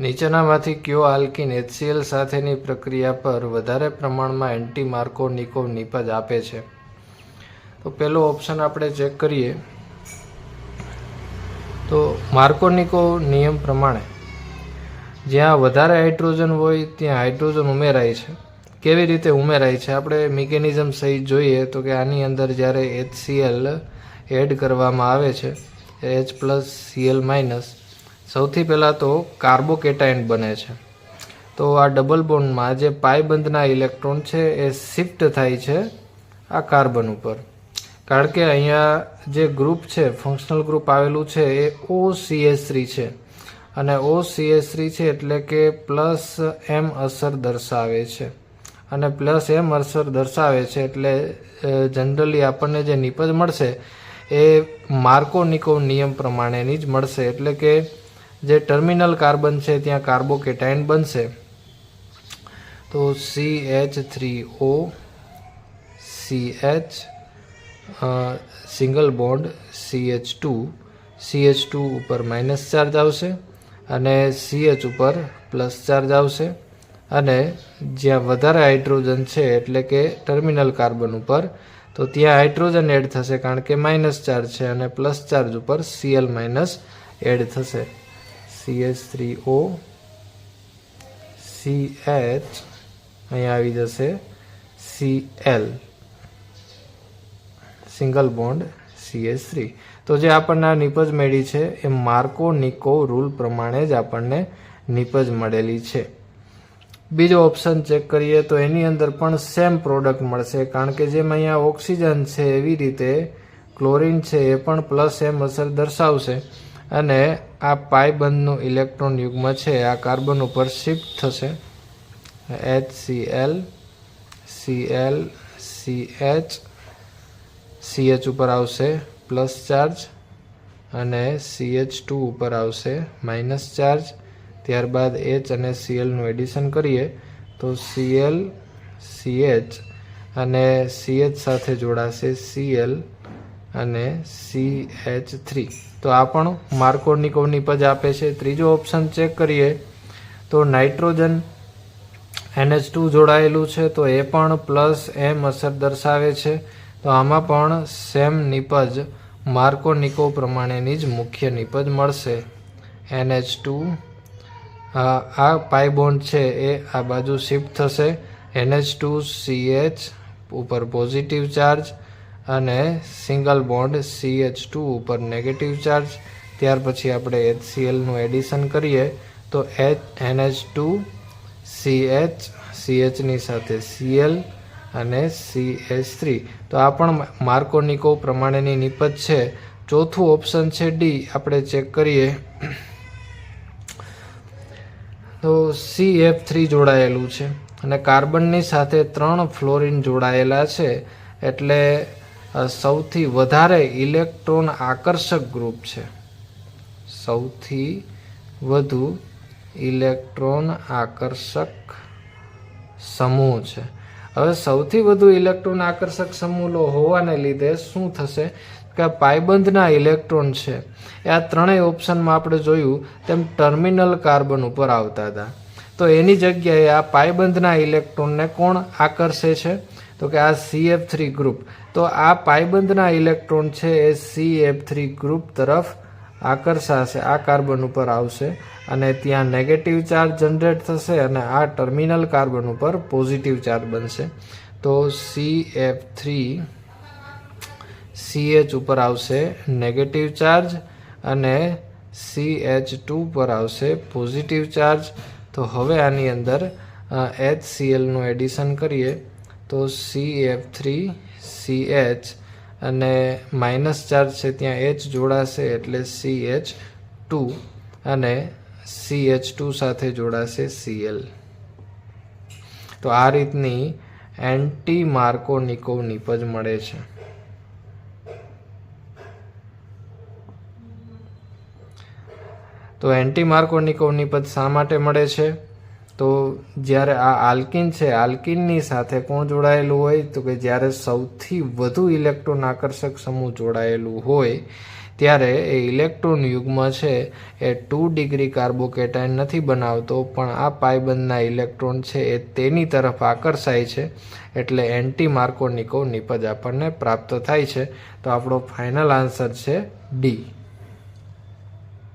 નીચેનામાંથી ક્યો alkyne HCl સાથેની પ્રક્રિયા પર વધારે પ્રમાણમાં એન્ટી માર્કો નિકોવ નિપજ આપે છે. તો પહેલો ઓપ્શન આપણે ચેક કરીએ. તો માર્કોનિકો નિયમ પ્રમાણે, જ્યાં વધારે હાઇડ્રોજન હોય ત્યાં હાઇડ્રોજન ઉમેરાય છે. કેવી રીતે ઉમેરાય છે? આપણે મિકેનિઝમ સહિત જોઈએ તો કે આની અંદર જ્યારે એચસીએલ એડ કરવામાં આવે છે, એચ પ્લસ સીએલ માઇનસ સૌથી પહેલાં તો કાર્બોકેટાઇન બને છે. તો આ ડબલ બોન્ડમાં જે પાયબંધના ઇલેક્ટ્રોન છે એ શિફ્ટ થાય છે આ કાર્બન ઉપર. કારણ કે અહીંયા જે ગ્રુપ છે, ફંક્શનલ ગ્રુપ આવેલું છે, એ ઓ સીએસ થ્રી છે. અને ઓ સીએસ થ્રી છે એટલે કે પ્લસ એમ અસર દર્શાવે છે. અને પ્લસ એમ અસર દર્શાવે છે એટલે જનરલી આપણને જે નિપજ મળશે એ માર્કોનિકો નિયમ પ્રમાણેની જ મળશે. એટલે કે જે ટર્મિનલ કાર્બન છે, ત્યાં કાર્બોકેટાઇન બનશે. તો C H three O C H single bond C H two C H two ઉપર માઇનસ ચાર્જ આવશે અને સી એચ ઉપર પ્લસ ચાર્જ આવશે. અને જ્યાં વધારે હાઇડ્રોજન છે, એટલે કે ટર્મિનલ કાર્બન ઉપર, તો ત્યાં હાઇડ્રોજન એડ થશે કારણ કે માઇનસ ચાર્જ છે અને પ્લસ ચાર્જ ઉપર સીએલ માઇનસ એડ થશે. C H three O C H અહીંયા આવી જશે L single bond CH3 three તો જે આપણને આ નિપજ મળી છે, એ માર્કો નિકો રૂલ પ્રમાણે જ આપણને નિપજ મળેલી છે. બીજો ઓપ્શન ચેક કરીએ તો એની અંદર પણ સેમ પ્રોડક્ટ મળશે, કારણ કે જેમ અહીંયા ઓક્સિજન છે એવી રીતે ક્લોરિન છે એ પણ પ્લસ એમ અસર દર્શાવશે. અને આ પાયબંધનું ઇલેક્ટ્રોન યુગ્મ છે. આ કાર્બન ઉપર શિફ્ટ થશે. H C L C L C H C H ઉપર આવશે પ્લસ ચાર્જ અને સી એચ ટુ ઉપર આવશે માઇનસ ચાર્જ ત્યારબાદ એચ અને સીએલનું એડિશન કરીએ, તો સીએલ સીએચ અને સીએચ સાથે જોડાશે સીએલ અને સી એચ થ્રી તો આ પણ માર્કોનિકો પજ આપે છે. ત્રીજો ઓપ્શન ચેક કરીએ તો નાઇટ્રોજન એનએચ ટુ જોડાયેલું છે. તો એ પણ પ્લસ એમ અસર દર્શાવે છે. તો આમાં પણ સેમ નિપજ માર્કોનિકો પ્રમાણેની જ મુખ્ય નિપજ મળશે. એનએચ ટુ આ પાઇબોન્ડ છે એ આ બાજુ શિફ્ટ થશે. એનએચ ટુ સીએચ ઉપર પોઝિટિવ ચાર્જ અને સિંગલ બોન્ડ સીએચ ટુ ઉપર નેગેટિવ ચાર્જ ત્યાર પછી આપણે એચસીએલનું એડિશન કરીએ, તો એચ એનએચ ટુ સીએચ સીએચની સાથે સીએલ અને સી એચ થ્રી તો આ પણ માર્કોનિકો પ્રમાણેની નિપજ છે. ચોથું ઓપ્શન છે ડી આપણે ચેક કરીએ. તો સી એફ થ્રી જોડાયેલું છે. અને કાર્બનની સાથે ત્રણ ફ્લોરિન જોડાયેલા છે. એટલે સૌથી વધારે ઇલેક્ટ્રોન આકર્ષક ગ્રુપ છે. સૌથી વધુ ઇલેક્ટ્રોન આકર્ષક સમૂહ છે. હવે સૌથી વધુ ઇલેક્ટ્રોન આકર્ષક સમૂહ હોવાને લીધે શું થશે? કે પાયબંધના ઇલેક્ટ્રોન છે. એ આ ત્રણેય ઓપ્શનમાં આપણે જોયું તેમ ટર્મિનલ કાર્બન ઉપર આવતા હતા. તો એની જગ્યાએ આ પાયબંધના ઇલેક્ટ્રોનને કોણ આકર્ષે છે? તો કે આ સી એફ થ્રી ગ્રુપ તો આ પાયબંધના ઇલેક્ટ્રોન છે, એ સી એફ થ્રી ગ્રુપ તરફ આકર્ષાશે, આ કાર્બન ઉપર આવશે અને ત્યાં નેગેટિવ ચાર્જ જનરેટ થશે અને આ ટર્મિનલ કાર્બન ઉપર પોઝિટિવ ચાર્જ બનશે. તો C F three C H ઉપર આવશે નેગેટિવ ચાર્જ અને સી એચ ટુ પર આવશે પોઝિટિવ ચાર્જ તો હવે આની અંદર એચ સી એલનું એડિશન કરીએ. તો C F three C H અને માઇનસ ચાર્જ છે ત્યાં એચ જોડાશે એટલે સી એચ ટુ અને સી એચ ટુ સાથે જોડાશે સીએલ તો આ રીતની એન્ટી માર્કો માર્કોનિકો નિપજ મળે છે. તો એન્ટી માર્કો માર્કોનિકો નિપજ શા માટે મળે છે? તો જ્યારે આ આલ્કિન છે, આલ્કિનની સાથે કોણ જોડાયેલું હોય? તો કે જ્યારે સૌથી વધુ ઇલેક્ટ્રોન આકર્ષક સમૂહ જોડાયેલું હોય, ત્યારે એ ઇલેક્ટ્રોન યુગ્મ છે, એ ટુ ડિગ્રી કાર્બોકેટાઇન નથી બનાવતો, પણ આ પાયબંધના ઇલેક્ટ્રોન છે, એ તેની તરફ આકર્ષાય છે, એટલે એન્ટી માર્કોનિકો નિપજ આપણને પ્રાપ્ત થાય છે. તો આપણો ફાઇનલ આન્સર છે ડી.